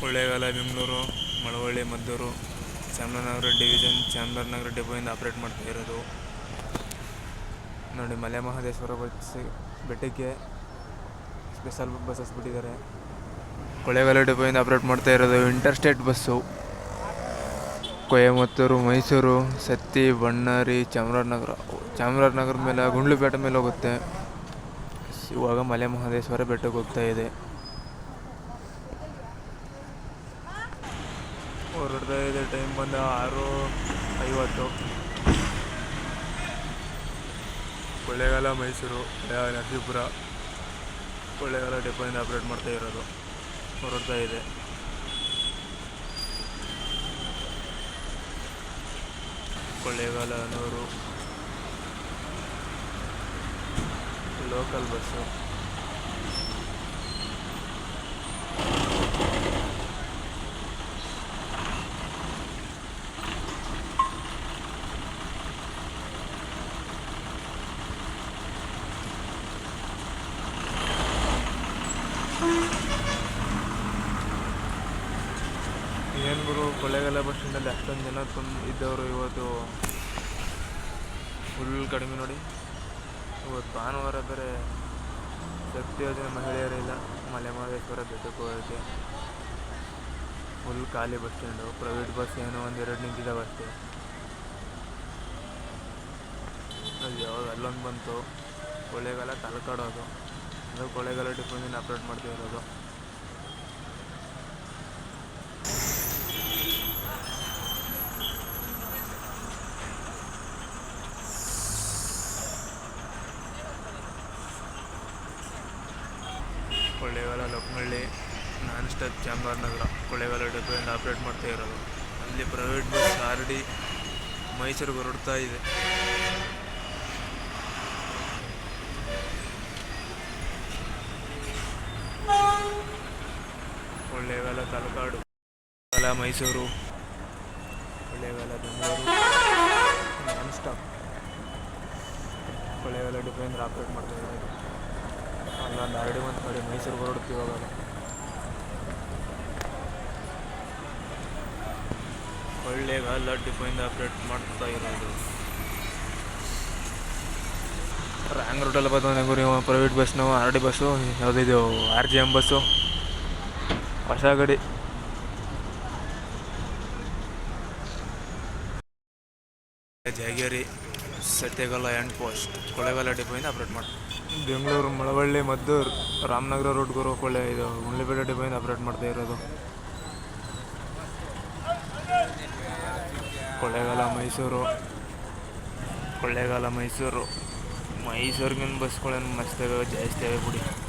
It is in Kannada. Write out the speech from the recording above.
ಕೊಳ್ಳೇಗಾಲ ಬೆಂಗಳೂರು, ಮಳವಳ್ಳಿ, ಮದ್ದೂರು. ಚಾಮರಾಜನಗರ ಡಿವಿಷನ್ ಚಾಮರಾಜನಗರ ಡಿಪೋಯಿಂದ ಆಪ್ರೇಟ್ ಮಾಡ್ತಾ ಇರೋದು. ನೋಡಿ ಮಲೆ ಮಹದೇಶ್ವರ ಬಸ್, ಬೆಟ್ಟಕ್ಕೆ ಸ್ಪೆಷಲ್ ಬಸ್ಸಸ್ ಬಿಟ್ಟಿದ್ದಾರೆ. ಕೊಳ್ಳೇಗಾಲ ಡಿಪೋಯಿಂದ ಆಪ್ರೇಟ್ ಮಾಡ್ತಾ ಇರೋದು inter state bus Coimbatore, Mysuru, Sathy Bannari Chamarajanagar. Chamarajanagar ಮೇಲೆ, ಗುಂಡ್ಲುಪೇಟೆ ಮೇಲೆ ಹೋಗುತ್ತೆ. ಇವಾಗ ಮಲೆ ಮಹದೇಶ್ವರ ಬೆಟ್ಟಕ್ಕೆ ಹೋಗ್ತಾ ಇದೆ. ಹೊರಡ್ತಾ ಇದೆ ಟೈಮ್ ಬಂದ ಆರು ಐವತ್ತು. ಕೊಳ್ಳೇಗಾಲ ಮೈಸೂರು ನರಸೀಪುರ ಕೊಳ್ಳೇಗಾಲ ಡೆಪೋಯಿಂದ ಆಪ್ರೇಟ್ ಮಾಡ್ತಾ ಇರೋದು. ಹೊರಡ್ತಾ ಇದೆ. ಕೊಳ್ಳೇಗಾಲ ನೂರು ಲೋಕಲ್ ಬಸ್ಸು ಏನು ಗುರು ಕೊಳ್ಳೇಗಾಲ ಬಸ್ ಸ್ಟ್ಯಾಂಡಲ್ಲಿ ಅಷ್ಟೊಂದು ಜನ ತುಂಬ ಇದ್ದವರು ಇವತ್ತು ಫುಲ್ ಕಡಿಮೆ ನೋಡಿ. ಇವತ್ತು ಭಾನುವಾರ ಬೇರೆ ಶಕ್ತಿ ಯೋಜನೆ ಮಹಿಳೆಯರಿಲ್ಲ ಮಲೆ ಮಹದೇಶ್ವರ ಬೆಟ್ಟಕ್ಕೆ ಫುಲ್ ಖಾಲಿ ಬಸ್ ಸ್ಟ್ಯಾಂಡು. ಪ್ರೈವೇಟ್ ಬಸ್ ಏನೋ ಒಂದೆರಡು ನಿಂತಿದ್ದಾವೆ ಅಷ್ಟೇ. ಅದು ಯಾವಾಗ ಅಲ್ಲೊಂದು ಬಂತು. ಕೊಳ್ಳೇಗಾಲ ತಲಕಾಡೋದು. ಅದು ಕೊಳ್ಳೇಗಾಲ ಡಿಪೋದಿಂದ ಅಪ್ಲೋಡ್ ಮಾಡ್ತಾ ಇರೋದು. ಕೊಳ್ಳೇಗಾಲ, ಲಕ್ನಳ್ಳಿ ನಾನ್ ಸ್ಟಾಪ್ ಚಾಮರಾಜನಗರ ಕೊಳ್ಳೇಗಾಲ ಡಿಪೋಯಿಂದ ಆಪ್ರೇಟ್ ಮಾಡ್ತಾ ಇರೋದು. ಅಲ್ಲಿ ಪ್ರೈವೇಟ್ ಬಸ್ ಆರ್ ಡಿ ಮೈಸೂರಿಗೆ ಹೊರಡ್ತಾ ಇದೆ. ಕೊಳ್ಳೇಗಾಲ ತಲಕಾಡು. ಮೈಸೂರು. ಕೊಳ್ಳೇಗಾಲ ಬೆಂಗಳೂರು. ನಾನ್ ಸ್ಟಾಪ್ ಕೊಳ್ಳೇಗಾಲ ಡಿಪೋಯಿಂದ ಆಪ್ರೇಟ್ ಮಾಡ್ತಾ ಇರೋದು. ಅಲ್ಲೊಂದು ಆರ್ ಡಿ ಒಂದು ಕಡೆ ಮೈಸೂರಿಗೆ ಹೊರಡ್ತೀವಿ ಇವಾಗ ಎಲ್ಲ ಡಿಫೈನ್ ಆಪ್ರೇಟ್ ಮಾಡ್ತಾ ಇರೋದು. ರ್ಯಾಂಗ್ ರೂಟಲ್ಲಿ ಬಂದ ಗುರಿ ಪ್ರೈವೇಟ್ ಬಸ್ನು ಆರ್ ಡಿ ಬಸ್ಸು ಯಾವುದಿದು ಆರ್ ಜಿ ಎಂ ಬಸ್ಸು ಹೊಸ ಗಡಿ ಜಾಗೇರಿ ಸತ್ಯಗಾಲ ಆ್ಯಂಡ್ ಪೋಸ್ಟ್ ಕೊಳ್ಳೇಗಾಲ ಡಿಪೋಯಿಂದ ಆಪ್ರೇಟ್ ಮಾಡಿ ಬೆಂಗಳೂರು, ಮಳವಳ್ಳಿ, ಮದ್ದೂರು, ರಾಮನಗರ ರೋಡ್ ಗುರು ಕೊಳ್ಳೆ ಇದು ಗುಂಡ್ಲುಪೇಟೆ ಡಿಪೋಯಿಂದ ಆಪ್ರೇಟ್ ಮಾಡ್ತಾ ಇರೋದು. ಕೊಳ್ಳೇಗಾಲ ಮೈಸೂರು. ಕೊಳ್ಳೇಗಾಲ ಮೈಸೂರು. ಮೈಸೂರಿಗಿನ ಬಸ್ಗಳೇನು ಮಸ್ತಾಗ ಜಾಸ್ತಿ ಆಗಿಬಿಡಿ ಬಿಡಿ